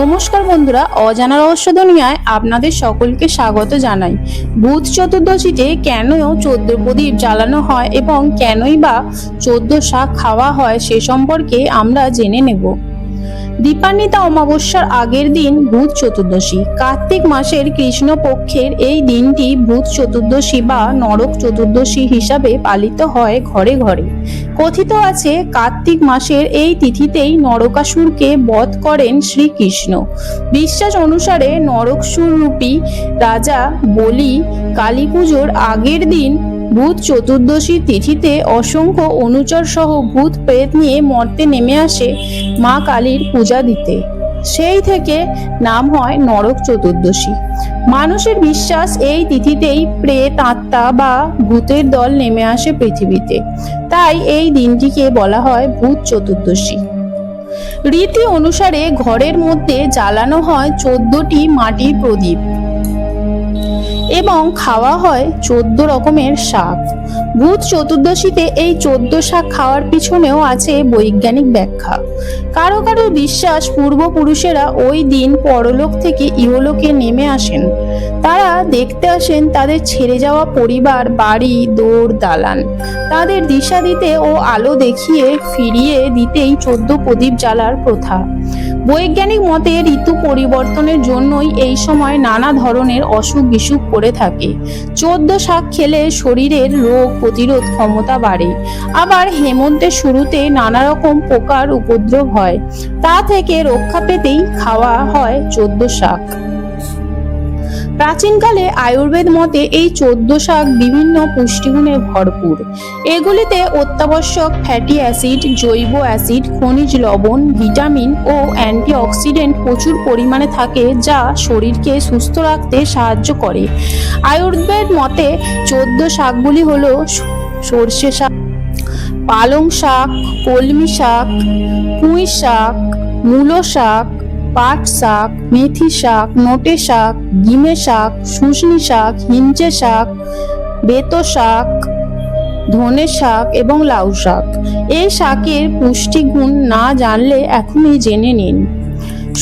নমস্কার বন্ধুরা, অজানা রহস্য দুনিয়ায় আপনাদের সকলকে স্বাগত জানাই। বুধ চতুর্দশীতে কেন চোদ্দ প্রদীপ জ্বালানো হয় এবং কেনই বা চোদ্দ শাক খাওয়া হয় সে সম্পর্কে আমরা জেনে নেব। দীপান্বিতা অমাবস্যার আগের দিন ভূত চতুর্দশী। কার্তিক মাসের কৃষ্ণপক্ষের এই দিনটি ভূত চতুর্দশী বা নরক চতুর্দশী হিসাবে পালিত হয় ঘরে ঘরে। কথিত আছে, কার্তিক মাসের এই তিথিতেই নরকাসুরকে বধ করেন শ্রীকৃষ্ণ। বিশ্বাস অনুসারে নরকসুর রূপী রাজা বলি কালী পুজোর আগের দিন ভূত চতুর্দশী তিথিতে অসংখ্য অনুচর সহ ভূত প্রেত নিয়ে মর্তে নেমে আসে মা কালীর পূজা দিতে। সেই থেকে নাম হয় নরক চতুর্দশী। মানুষের বিশ্বাস এই তিথিতেই প্রেত, আত্মা বা ভূতের দল নেমে আসে পৃথিবীতে। তাই এই দিনটিকে বলা হয় ভূত চতুর্দশী। রীতি অনুসারে ঘরের মধ্যে জ্বালানো হয় চোদ্দটি মাটির প্রদীপ। এবং খাওয়া হয় চোদ্দ রকমের শাক। ভূত চতুর্দশীতে এই চোদ্দ শাক খাওয়ার পিছনেও আছে বৈজ্ঞানিক ব্যাখ্যা। কারও কারও বিশ্বাস পূর্বপুরুষেরা ওই দিন পরলোক থেকে ইহলোকে নেমে আসেন। তারা দেখতে আসেন তাদের ছেড়ে যাওয়া পরিবার, বাড়ি, দৌড়, দালান। তাদের দিশা দিতে ও আলো দেখিয়ে ফিরিয়ে দিতেই চোদ্দ প্রদীপ জ্বালার প্রথা। বৈজ্ঞানিক মতে, ঋতু পরিবর্তনের জন্যই এই সময় নানা ধরনের অসুখ বিসুখ করে থাকে। চোদ্দ শাক খেলে শরীরের রোগ প্রতিরোধ ক্ষমতা বাড়ে। আবার হেমন্তের শুরুতে নানা রকম পোকার উপদ্রব হয়। তা থেকে রক্ষা পেতেই খাওয়া হয় চোদ্দ শাক। প্রাচীনকালে আয়ুর্বেদ মতে এই চোদ্দ শাক বিভিন্ন পুষ্টিগুণে ভরপুর। এগুলিতে অত্যাবশ্যক ফ্যাটি অ্যাসিড জৈব অ্যাসিড খনিজ লবণ ভিটামিন ও অ্যান্টিঅক্সিডেন্ট প্রচুর পরিমাণে থাকে যা শরীরকে সুস্থ রাখতে সাহায্য করে। আয়ুর্বেদ মতে চোদ্দ শাকগুলি হল সর্ষে শাক, পালং শাক, কলমি শাক, পুঁই শাক, মূলো শাক পাট শাক, মেথি শাক, নোটে শাক গিমে শাক, শুশনি শাক হিঞ্চে শাক, বেতো শাক, ধনে শাক এবং লাউ শাক। এই শাকের পুষ্টিগুণ না জানলে এখনই জেনে নিন।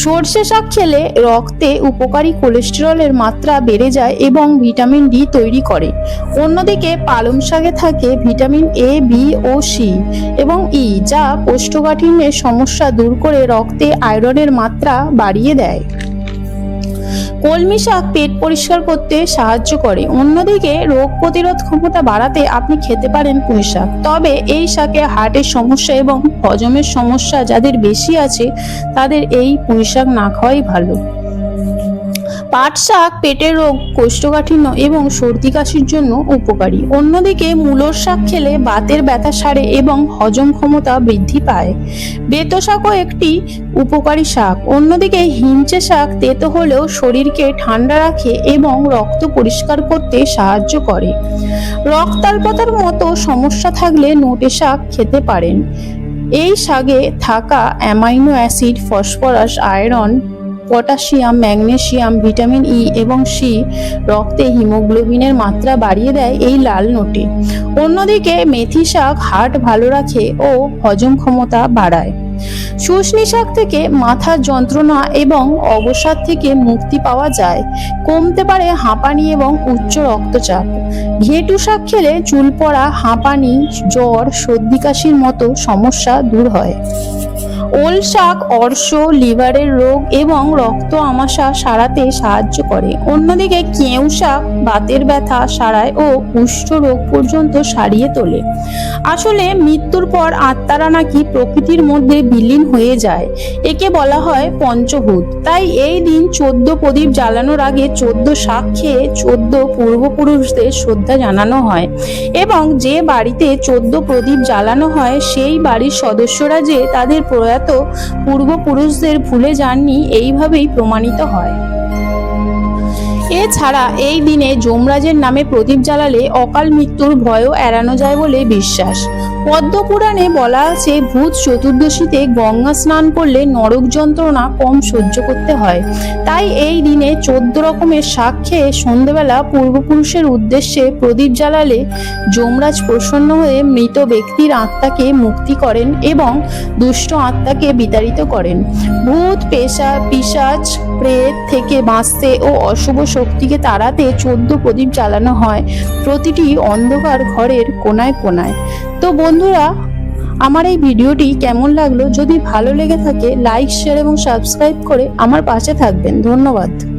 সর্ষে শাক খেলে রক্তে উপকারী কোলেস্টেরলের মাত্রা বেড়ে যায় এবং ভিটামিন ডি তৈরি করে। অন্যদিকে পালং শাকে থাকে ভিটামিন এ, বি ও সি এবং ই, যা কোষ্ঠকাঠিন্যের সমস্যা দূর করে রক্তে আয়রনের মাত্রা বাড়িয়ে দেয়। কলমি শাক পেট পরিষ্কার করতে সাহায্য করে। অন্যদিকে রোগ প্রতিরোধ ক্ষমতা বাড়াতে আপনি খেতে পারেন পুঁই শাক। তবে এই শাকে হার্টের সমস্যা এবং হজমের সমস্যা যাদের বেশি আছে, তাদের এই পুঁই শাক না খাওয়াই ভালো। পাট শাক পেটের রোগ, কোষ্ঠকাঠিন্য এবং সর্দি কাশির জন্য উপকারী। অন্যদিকে মূলোর শাক খেলে বাতের ব্যথা সারে এবং হজম ক্ষমতা বৃদ্ধি পায়। বেতো শাকও একটি উপকারী শাক। অন্যদিকে হিঞ্চে শাক তেতো হলেও শরীরকে ঠান্ডা রাখে এবং রক্ত পরিষ্কার করতে সাহায্য করে। রক্তাল্পতার মতো সমস্যা থাকলে নোটে শাক খেতে পারেন। এই শাকে থাকা amino acid, phosphorus, iron potassium, magnesium, vitamin E এবং সি রক্তে হিমোগ্লোবিনের মাত্রা বাড়িয়ে দেয় এই লাল নোটে। অন্যদিকে মেথি শাক হার্ট ভালো রাখে ও হজম ক্ষমতা বাড়ায়। শুশনি শাক থেকে মাথার যন্ত্রণা এবং অবসাদ থেকে মুক্তি পাওয়া যায়, কমতে পারে হাঁপানি এবং উচ্চ রক্তচাপ। ঘেটু শাক খেলে চুল পড়া, হাঁপানি, জ্বর, সর্দি কাশির মতো সমস্যা দূর হয়। ওল শাক অর্শ, লিভারের রোগ এবং রক্ত আমাশা সারাতে সাহায্য করে। অন্যদিকে কেউ শাক, বাতের ব্যথা, সারায় ও কুষ্ঠ রোগ পর্যন্ত সারিয়ে তোলে। আসলে মৃত্যুর পর আত্মারা নাকি প্রকৃতির মধ্যে বিলীন হয়ে যায়। একে বলা হয় পঞ্চভূত। তাই এই দিন চোদ্দ প্রদীপ জ্বালানোর আগে চোদ্দ শাক খেয়ে চোদ্দ পূর্বপুরুষদের শ্রদ্ধা জানানো হয় এবং যে বাড়িতে চোদ্দ প্রদীপ জ্বালানো হয়, সেই বাড়ির সদস্যরা যে তাদের প্রয়াত পূর্বপুরুষদের ভুলে যাননি এইভাবেই প্রমাণিত হয়। এছাড়া এই দিনে যমরাজের নামে প্রদীপ জ্বালালে অকাল মৃত্যুর ভয়ও এড়ানো যায় বলে বিশ্বাস। পদ্মপুরাণে বলা আছে, ভূত চতুর্দশীতে গঙ্গা স্নান করলে নরক যন্ত্রণা কম সহ্য করতে হয়। তাই এই দিনে চোদ্দ রকমের শাক খেয়ে সন্ধেবেলা পূর্বপুরুষের উদ্দেশ্যে প্রদীপ জ্বালালে যমরাজ প্রসন্ন হয়ে মৃত ব্যক্তির আত্মাকে মুক্তি করেন এবং দুষ্ট আত্মাকে বিতাড়িত করেন। ভূত, পেশা, পিশাচ, প্রেত থেকে বাঁচতে ও অশুভ শক্তিকে তাড়াতে চোদ্দ প্রদীপ জ্বালানো হয়। প্রতিটি অন্ধকার ঘরের কোনায় কোনায় তো বন্ধুরা, আমার এই ভিডিওটি কেমন লাগল? যদি ভালো লেগে থাকে লাইক শেয়ার এবং সাবস্ক্রাইব করে আমার পাশে থাকবেন। ধন্যবাদ।